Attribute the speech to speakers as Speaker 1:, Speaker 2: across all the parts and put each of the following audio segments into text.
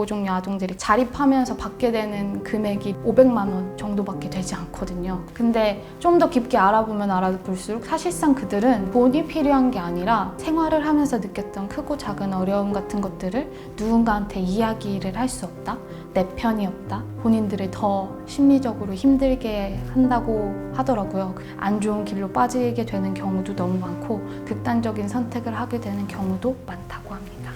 Speaker 1: 보호종료 아동들이 자립하면서 받게 되는 금액이 500만 원 정도밖에 되지 않거든요. 근데 좀 더 깊게 알아보면 알아볼수록 사실상 그들은 돈이 필요한 게 아니라 생활을 하면서 느꼈던 크고 작은 어려움 같은 것들을 누군가한테 이야기를 할 수 없다. 내 편이 없다. 본인들을 더 심리적으로 힘들게 한다고 하더라고요. 안 좋은 길로 빠지게 되는 경우도 너무 많고 극단적인 선택을 하게 되는 경우도 많다고 합니다.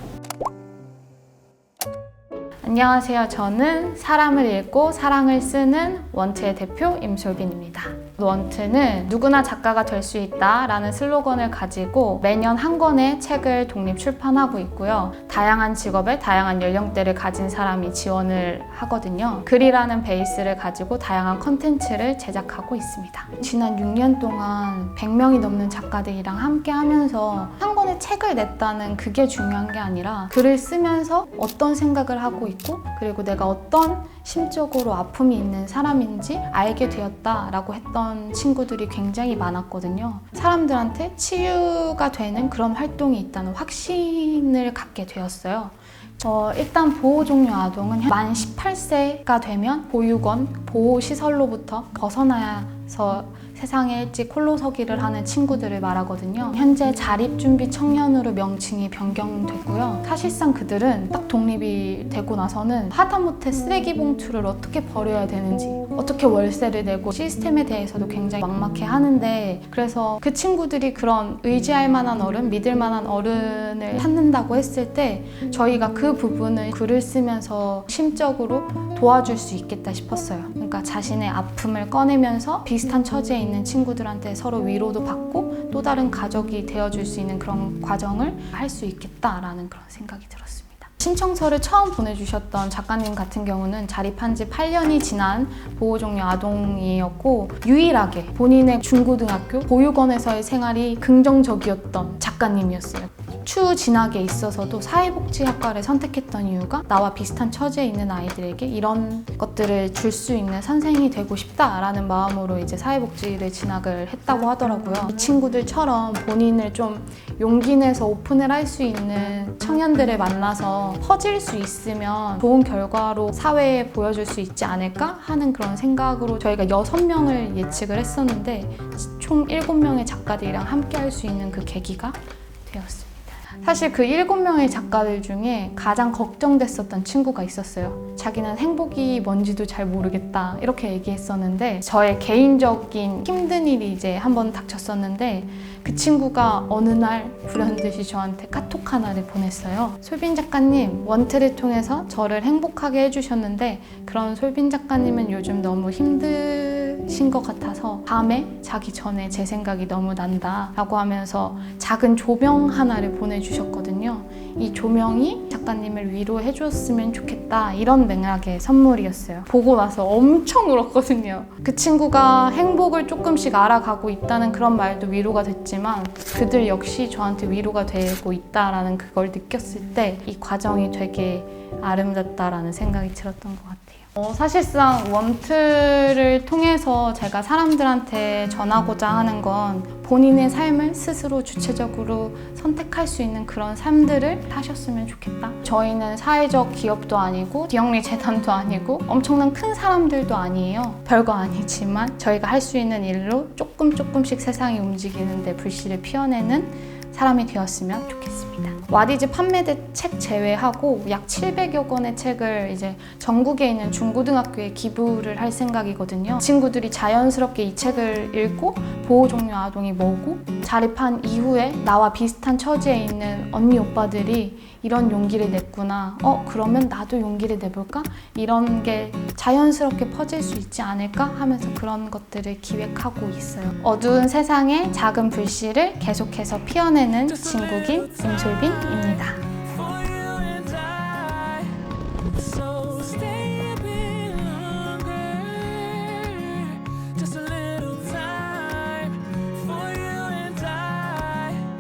Speaker 1: 안녕하세요. 저는 사람을 읽고 사랑을 쓰는 원트의 대표 임솔빈입니다. 원트는 누구나 작가가 될 수 있다라는 슬로건을 가지고 매년 한 권의 책을 독립 출판하고 있고요. 다양한 직업에 다양한 연령대를 가진 사람이 지원을 하거든요. 글이라는 베이스를 가지고 다양한 컨텐츠를 제작하고 있습니다. 지난 6년 동안 100명이 넘는 작가들이랑 함께 하면서 한 권의 책을 냈다는 그게 중요한 게 아니라 글을 쓰면서 어떤 생각을 하고 있고 그리고 내가 어떤 심적으로 아픔이 있는 사람인지 알게 되었다라고 했던 친구들이 굉장히 많았거든요. 사람들한테 치유가 되는 그런 활동이 있다는 확신을 갖게 되었어요. 어, 일단 보호 종료 아동은 만 18세가 되면 보육원, 보호시설로부터 벗어나 서 세상에 일찍 홀로 서기를 하는 친구들을 말하거든요. 현재 자립준비 청년으로 명칭이 변경됐고요. 사실상 그들은 딱 독립이 되고 나서는 하다못해 쓰레기 봉투를 어떻게 버려야 되는지, 어떻게 월세를 내고 시스템에 대해서도 굉장히 막막해 하는데 그래서 그 친구들이 그런 의지할 만한 어른, 믿을 만한 어른을 찾는다고 했을 때 저희가 그 부분을 글을 쓰면서 심적으로 도와줄 수 있겠다 싶었어요. 그러니까 자신의 아픔을 꺼내면서 비슷한 처지에 있는 친구들한테 서로 위로도 받고 또 다른 가족이 되어줄 수 있는 그런 과정을 할 수 있겠다라는 그런 생각이 들었습니다. 신청서를 처음 보내주셨던 작가님 같은 경우는 자립한 지 8년이 지난 보호종료 아동이었고 유일하게 본인의 중고등학교 보육원에서의 생활이 긍정적이었던 작가님이었어요. 추진학에 있어서도 사회복지학과를 선택했던 이유가 나와 비슷한 처지에 있는 아이들에게 이런 것들을 줄 수 있는 선생이 되고 싶다라는 마음으로 이제 사회복지를 진학을 했다고 하더라고요. 이 친구들처럼 본인을 좀 용기 내서 오픈을 할 수 있는 청년들을 만나서 퍼질 수 있으면 좋은 결과로 사회에 보여줄 수 있지 않을까 하는 그런 생각으로 저희가 여섯 명을 예측을 했었는데 총 일곱 명의 작가들이랑 함께 할 수 있는 그 계기가 되었습니다. 사실 그 일곱 명의 작가들 중에 가장 걱정됐었던 친구가 있었어요. 자기는 행복이 뭔지도 잘 모르겠다 이렇게 얘기했었는데 저의 개인적인 힘든 일이 이제 한 번 닥쳤었는데 그 친구가 어느 날 불현듯이 저한테 카톡 하나를 보냈어요. 솔빈 작가님 원트를 통해서 저를 행복하게 해주셨는데 그런 솔빈 작가님은 요즘 너무 힘드신 것 같아서 밤에 자기 전에 제 생각이 너무 난다 라고 하면서 작은 조명 하나를 보내주 셨거든요. 이 조명이 작가님을 위로해 줬으면 좋겠다 이런 맥락의 선물이었어요. 보고 나서 엄청 울었거든요. 그 친구가 행복을 조금씩 알아가고 있다는 그런 말도 위로가 됐지만 그들 역시 저한테 위로가 되고 있다라는 그걸 느꼈을 때 이 과정이 되게 아름답다라는 생각이 들었던 것 같아요. 어, 사실상 원트를 통해서 제가 사람들한테 전하고자 하는 건 본인의 삶을 스스로 주체적으로 선택할 수 있는 그런 삶들을 하셨으면 좋겠다. 저희는 사회적 기업도 아니고 기영리 재단도 아니고 엄청난 큰 사람들도 아니에요. 별거 아니지만 저희가 할 수 있는 일로 조금 조금씩 세상이 움직이는데 불씨를 피워내는 사람이 되었으면 좋겠습니다. 와디즈 판매대 책 제외하고 약 700여 권의 책을 이제 전국에 있는 중고등학교에 기부를 할 생각이거든요. 친구들이 자연스럽게 이 책을 읽고 보호 종료 아동이 뭐고 자립한 이후에 나와 비슷한 처지에 있는 언니 오빠들이 이런 용기를 냈구나. 어, 그러면 나도 용기를 내볼까? 이런 게 자연스럽게 퍼질 수 있지 않을까? 하면서 그런 것들을 기획하고 있어요. 어두운 세상의 작은 불씨를 계속해서 피어내는 진국인 임솔빈입니다.